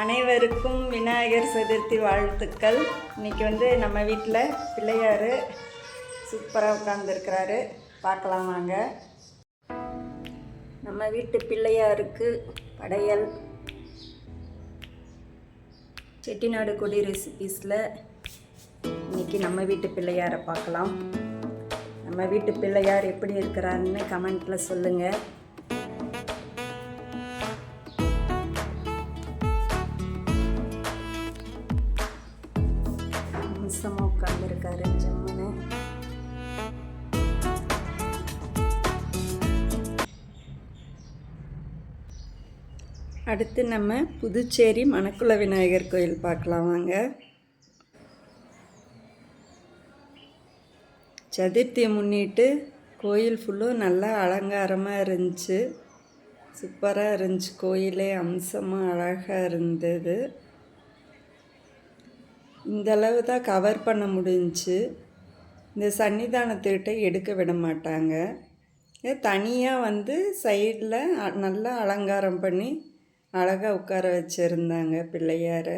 அனைவருக்கும் விநாயகர் சதுர்த்தி வாழ்த்துக்கள். இன்னைக்கு வந்து நம்ம வீட்டில் பிள்ளையார் சூப்பராக உட்காந்துருக்கிறாரு பார்க்கலாம் வாங்க. நம்ம வீட்டு பிள்ளையாருக்கு படையல். செட்டிநாடு கொடி ரெசிபீஸில் இன்னைக்கு நம்ம வீட்டு பிள்ளையாரை பார்க்கலாம். நம்ம வீட்டு பிள்ளையார் எப்படி இருக்கிறாருன்னு கமெண்ட்டில் சொல்லுங்கள் அம்சமாக உட்காந்துருக்காரு ஜம்முன்னு. அடுத்து நம்ம புதுச்சேரி மணக்குள விநாயகர் கோயில் பார்க்கலாம் வாங்க. சதுர்த்தியை முன்னிட்டு கோயில் ஃபுல்லும் நல்லா அலங்காரமாக இருந்துச்சு. சூப்பராக இருந்துச்சு. கோயிலே அம்சமாக அழகாக இருந்தது. இந்த அளவு தான் கவர் பண்ண முடிஞ்சு இந்த சன்னிதானத்துக்கிட்ட எடுக்க விட மாட்டாங்க. தனியாக வந்து சைடில் நல்லா அலங்காரம் பண்ணி அழகாக உட்கார வச்சுருந்தாங்க பிள்ளையார்.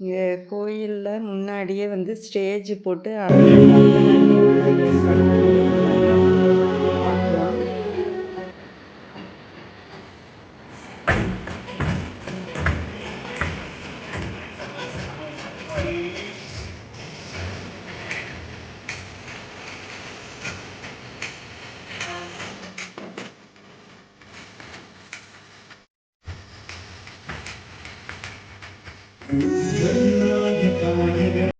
இங்கே கோயிலில் முன்னாடியே வந்து ஸ்டேஜ் போட்டு பார்க்கலாம் Thank night,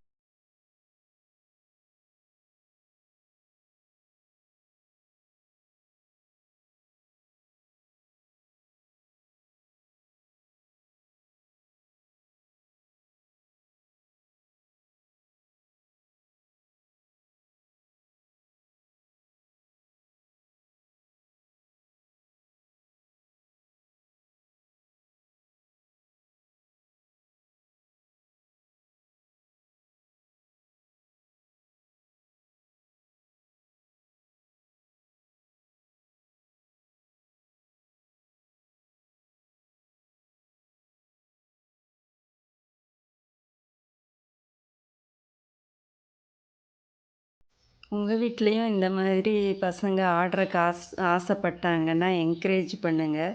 உங்கள் வீட்லேயும் இந்த மாதிரி பசங்க ஆடுறக்கு ஆஸ் ஆசைப்பட்டாங்கன்னா என்கரேஜ் பண்ணுங்கள்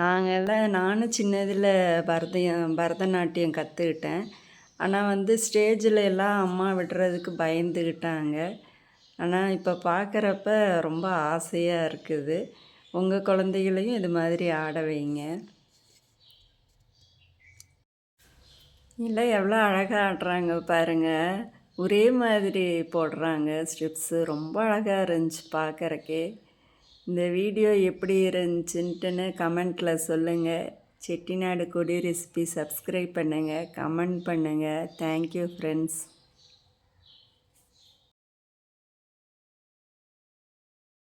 நாங்கள்லாம் நானும் சின்னதில் பரதம் பரதநாட்டியம் கற்றுக்கிட்டேன் ஆனால் வந்து ஸ்டேஜில் எல்லாம் அம்மா விடுறதுக்கு பயந்துக்கிட்டாங்க ஆனால் இப்போ பார்க்குறப்ப ரொம்ப ஆசையாக இருக்குது. உங்கள் குழந்தைகளையும் இது மாதிரி ஆட வைங்க. இல்லை எவ்வளோ அழகாக ஆடுறாங்க பாருங்கள் ஒரே மாதிரி போடுறாங்க. ஸ்டெப்ஸு ரொம்ப அழகாக இருந்துச்சு பார்க்குறக்கே இந்த வீடியோ எப்படி இருந்துச்சுன்ட்டுன்னு கமெண்ட்டில் சொல்லுங்கள் செட்டிநாடு கொடி ரெசிபி சப்ஸ்கிரைப் பண்ணுங்கள் கமெண்ட் பண்ணுங்கள் தேங்க்யூ ஃப்ரெண்ட்ஸ்